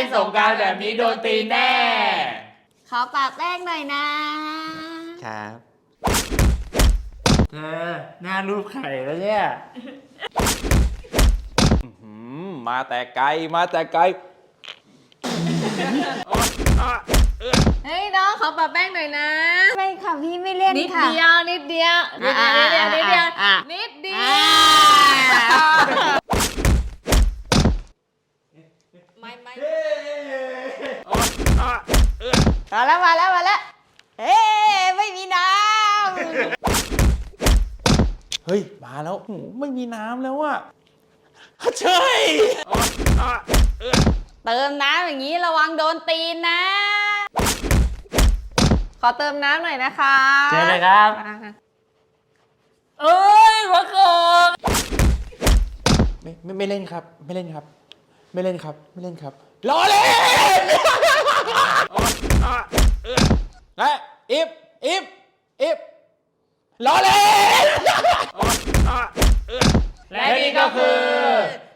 ล่นสงกรารแบบนี้โดนตีแน่ ขอปากแป้งหน่อยนะ ครับเธอหน้ารูปไข่แล้วเนี่ยอื้อหือมาแต่ไกลมาแต่ไกล เฮ้ยน้องขอปะแป้งหน่อยนะ ไม่ค่ะพี่ไม่เล่นนิดค่ะ เดียวนิดเดียวนิดเดียวนิดเดียวนิดเดียวอะ นิดเดียอ่าวไม่ไม่ มาแล้วมาแล้วมาแล้วเฮ้ไม่มีน้เฮ้ย มาแล้วโอ้โหไม่มีน้ำแล้วอะเช่ยำเติมน้ำอย่างนี้ระวังโดนตีนนะ ขอเติมน้ำหน่อยนะคะเจอเลยครับเอ้ยหัวโขกไม่ไม่ไม่เล่นครับ ไม่เล่นครับ ไม่เล่นครับ ไม่เล่นครับล้อเล่นเฮ้อิฟอิฟอิฟล้อเล่นและนี่ก็คือ